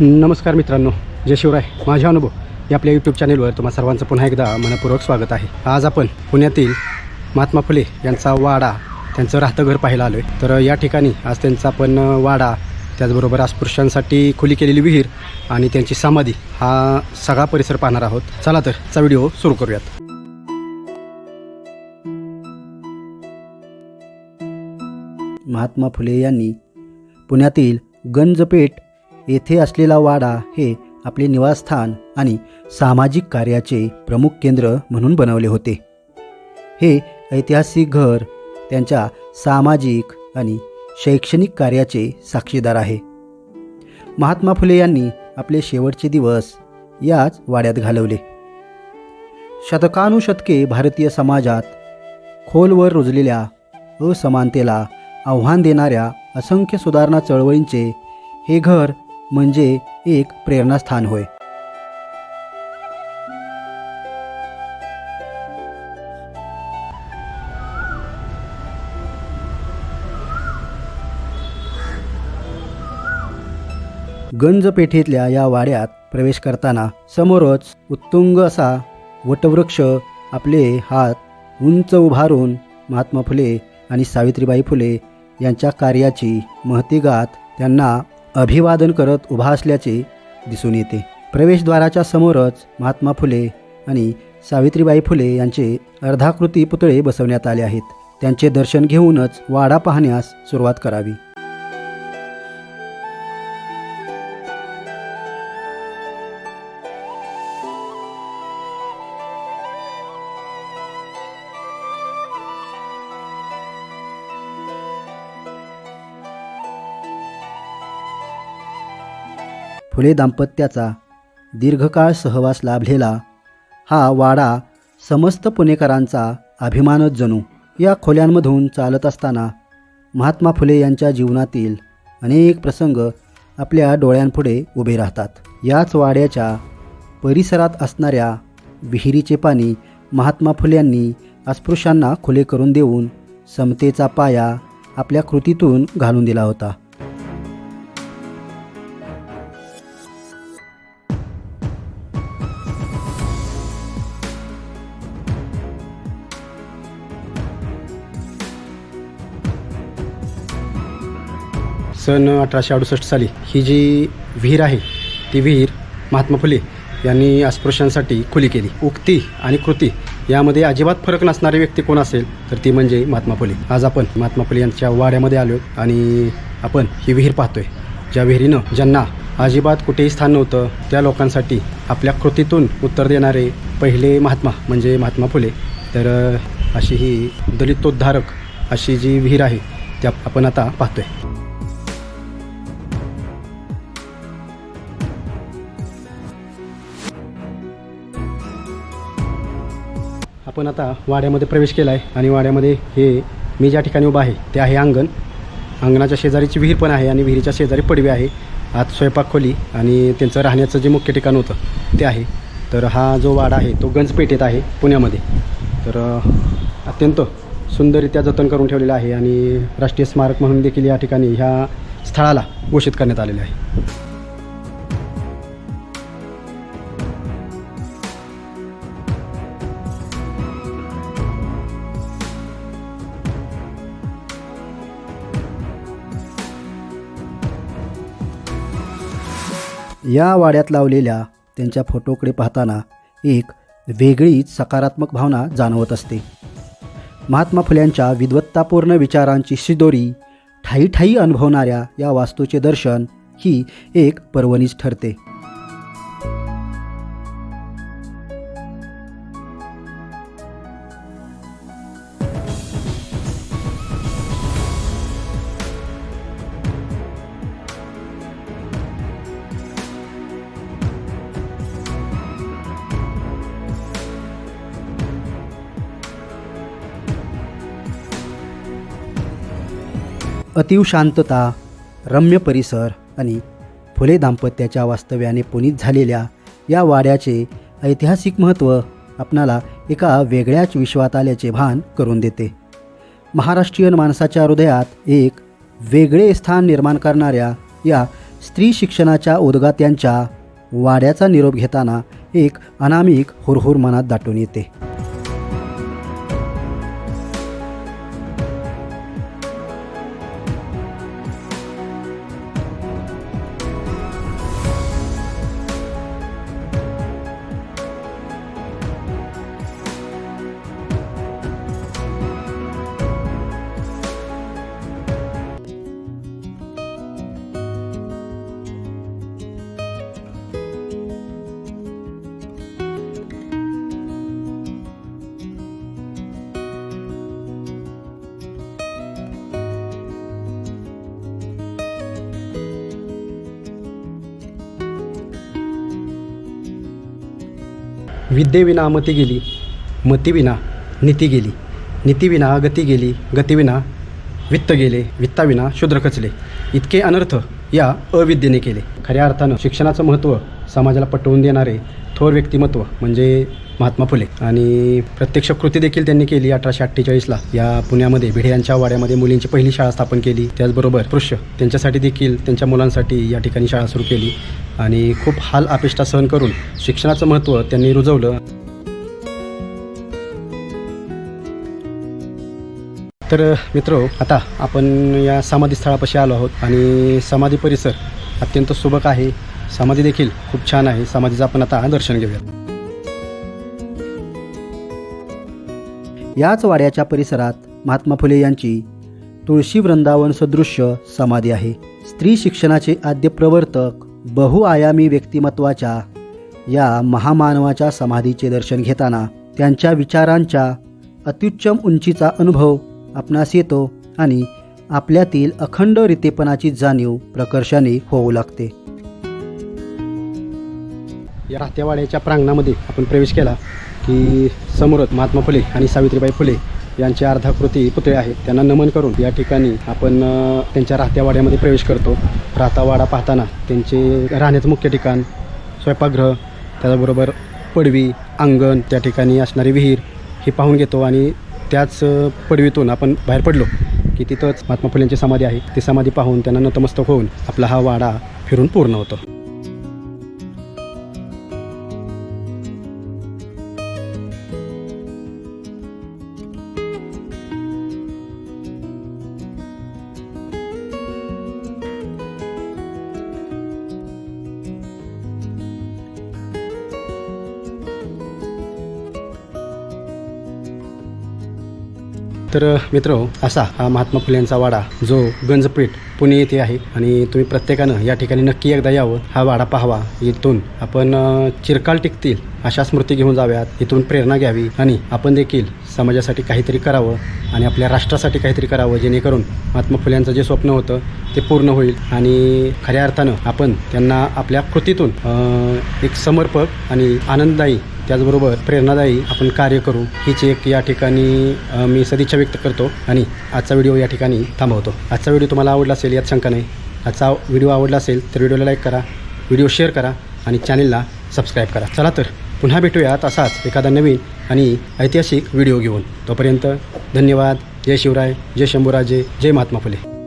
नमस्कार मित्रांनो जय शिवराय. माझा अनुभव या आपल्या यूट्यूब चॅनेलवर तुम्हा सर्वांचं पुन्हा एकदा मनपूर्वक स्वागत आहे. आज आपण पुण्यातील महात्मा फुले यांचा वाडा त्यांचं राहतं घर पाहायला आलो आहे तर या ठिकाणी आज त्यांचा पण वाडा त्याचबरोबर अस्पृश्यांसाठी खुली केलेली विहीर आणि त्यांची समाधी हा सगळा परिसर पाहणार आहोत. चला तर चा व्हिडिओ सुरू करूयात. महात्मा फुले यांनी पुण्यातील गंजपेठ येथे असलेला वाडा हे आपले निवासस्थान आणि सामाजिक कार्याचे प्रमुख केंद्र म्हणून बनवले होते. हे ऐतिहासिक घर त्यांच्या सामाजिक आणि शैक्षणिक कार्याचे साक्षीदार आहे. महात्मा फुले यांनी आपले शेवटचे दिवस याच वाड्यात घालवले. शतकानुशतके भारतीय समाजात खोलवर रुजलेल्या असमानतेला आव्हान देणाऱ्या असंख्य सुधारणा चळवळींचे हे घर म्हणजे एक प्रेरणास्थान होय. गंजपेठेतल्या या वाड्यात प्रवेश करताना समोरच उत्तुंग असा वटवृक्ष आपले हात उंच उभारून महात्मा फुले आणि सावित्रीबाई फुले यांच्या कार्याची महतीगात त्यांना अभिवादन करत उभा असल्याचे दिसून येते. प्रवेशद्वाराच्या समोरच महात्मा फुले आणि सावित्रीबाई फुले यांचे अर्धाकृती पुतळे बसवण्यात आले आहेत. त्यांचे दर्शन घेऊनच वाडा पाहण्यास सुरुवात करावी. फुले दाम्पत्याचा दीर्घकाळ सहवास लाभलेला हा वाडा समस्त पुणेकरांचा अभिमानच जणू. या खोल्यांमधून चालत असताना महात्मा फुले यांच्या जीवनातील अनेक प्रसंग आपल्या डोळ्यांपुढे उभे राहतात. याच वाड्याच्या परिसरात असणाऱ्या विहिरीचे पाणी महात्मा फुल्यांनी अस्पृश्यांना खुले करून देऊन समतेचा पाया आपल्या कृतीतून घालून दिला होता. सन अठराशे अडुसष्ट साली ही जी विहीर आहे ती विहीर महात्मा फुले यांनी अस्पृश्यांसाठी खुली केली. उक्ती आणि कृती यामध्ये अजिबात फरक नसणारी व्यक्ती कोण असेल तर ती म्हणजे महात्मा फुले. आज आपण महात्मा फुले यांच्या वाड्यामध्ये आलो आणि आपण ही विहीर पाहतोय ज्या विहिरीनं ज्यांना अजिबात कुठेही स्थान नव्हतं त्या लोकांसाठी आपल्या कृतीतून उत्तर देणारे पहिले महात्मा म्हणजे महात्मा फुले. तर अशी ही दलितोद्धारक अशी जी विहीर आहे त्या आपण आता पाहतोय. आपण आता वाड्यामध्ये प्रवेश केला आहे आणि वाड्यामध्ये हे मी ज्या ठिकाणी उभा आहे ते आहे अंगण. अंगणाच्या शेजारीची विहीर पण आहे आणि विहिरीच्या शेजारी पडवी आहे. आत स्वयंपाक खोली आणि त्यांचं राहण्याचं जे मुख्य ठिकाण होतं ते आहे. तर हा जो वाडा आहे तो गंजपेठेत आहे पुण्यामध्ये. तर अत्यंत सुंदररित्या जतन करून ठेवलेला आहे आणि राष्ट्रीय स्मारक म्हणून देखील या ठिकाणी ह्या स्थळाला घोषित करण्यात आलेलं आहे. या वाड्यात लावलेल्या त्यांच्या फोटोकडे पाहताना एक वेगळीच सकारात्मक भावना जाणवत असते. महात्मा फुल्यांच्या विद्वत्तापूर्ण विचारांची शिदोरी ठाई ठाई अनुभवणाऱ्या या वास्तूचे दर्शन ही एक पर्वणीच ठरते. अतीव शांतता रम्य परिसर आणि फुले दाम्पत्याच्या वास्तव्याने पुनीत झालेल्या या वाड्याचे ऐतिहासिक महत्त्व आपणाला एका वेगळ्याच विश्वात आल्याचे भान करून देते. महाराष्ट्रीयन माणसाच्या हृदयात एक वेगळे स्थान निर्माण करणाऱ्या या स्त्री शिक्षणाच्या उद्गात्यांच्या वाड्याचा निरोप घेताना एक अनामिक हुरहुर मनात दाटून येते. विद्येविना मती गेली मतीविना नीती गेली नीतीविना गती गेली गतीविना वित्त गेले वित्ताविना शूद्र खचले. इतके अनर्थ या अविद्येने केले. खऱ्या अर्थानं शिक्षणाचं महत्त्व समाजाला पटवून देणारे थोर व्यक्तिमत्व म्हणजे महात्मा फुले. आणि प्रत्यक्ष कृती देखील त्यांनी केली अठराशे अठ्ठेचाळीसला. या पुण्यामध्ये भिडे यांच्या वाड्यामध्ये मुलींची पहिली शाळा स्थापन केली. त्याचबरोबर पृष्य त्यांच्यासाठी देखील त्यांच्या मुलांसाठी या ठिकाणी शाळा सुरू केली. आणि खूप हाल अपेष्टा सहन करून शिक्षणाचं महत्त्व त्यांनी रुजवलं. तर मित्र आता आपण या समाधी स्थळापाशी आलो आहोत आणि समाधी परिसर अत्यंत सुबक आहे. समाधी देखील खूप छान आहे. समाधीचं आपण आता दर्शन घेऊया याच वाड्याच्या परिसरात महात्मा फुले यांची तुळशी वृंदावन सदृश्य समाधी आहे. स्त्री शिक्षणाचे आद्य प्रवर्तक बहुआयामी व्यक्तिमत्वाच्या या महामानवाच्या समाधीचे दर्शन घेताना त्यांच्या विचारांच्या अत्युच्चम उंचीचा अनुभव आपणास येतो आणि आपल्यातील अखंड रितेपणाची जाणीव प्रकर्षाने होऊ लागते. या राहत्यावाड्याच्या प्रांगणामध्ये आपण प्रवेश केला की समोरच महात्मा फुले आणि सावित्रीबाई फुले यांचे अर्धाकृती पुतळे आहेत. त्यांना नमन करून या ठिकाणी आपण त्यांच्या त्यांच्या राहत्यावाड्यामध्ये प्रवेश करतो. राहतावाडा पाहताना त्यांचे राहण्याचं मुख्य ठिकाण स्वयंपाकगृह त्याचबरोबर पडवी अंगण त्या ठिकाणी असणारी विहीर हे पाहून घेतो आणि त्याच पडवीतून आपण बाहेर पडलो की तिथंच महात्मा फुलेंची समाधी आहे. ती समाधी पाहून त्यांना नतमस्तक होऊन आपला हा वाडा फिरून पूर्ण होतो. तर मित्र असा हा महात्मा फुले यांचा वाडा जो गंजपेठ पुणे येथे आहे. आणि तुम्ही प्रत्येकानं या ठिकाणी नक्की एकदा यावं हा वाडा पाहावा. इथून आपण चिरकाल टिकतील अशा स्मृती घेऊन जाव्यात. इथून प्रेरणा घ्यावी आणि आपण देखील समाजासाठी काहीतरी करावं आणि आपल्या राष्ट्रासाठी काहीतरी करावं जेणेकरून महात्मा फुल्यांचं जे स्वप्न होतं ते पूर्ण होईल. आणि खऱ्या अर्थानं आपण त्यांना आपल्या कृतीतून एक समर्पक आणि आनंददायी त्याचबरोबर प्रेरणादायी आपण कार्य करू. हीच एक या ठिकाणी मी सदिच्छा व्यक्त करतो आणि आजचा व्हिडिओ या ठिकाणी थांबवतो. आजचा व्हिडिओ तुम्हाला आवडला असेल यात शंका नाही. आजचा व्हिडिओ आवडला असेल तर व्हिडिओला लाईक करा व्हिडिओ शेअर करा आणि चॅनलला सबस्क्राईब करा. चला तर. पुन्हा भेटूयात असाच एखादा नवीन आणि ऐतिहासिक व्हिडिओ घेऊन. तोपर्यंत धन्यवाद. जय शिवराय जय शंभूराजे जय महात्मा फुले.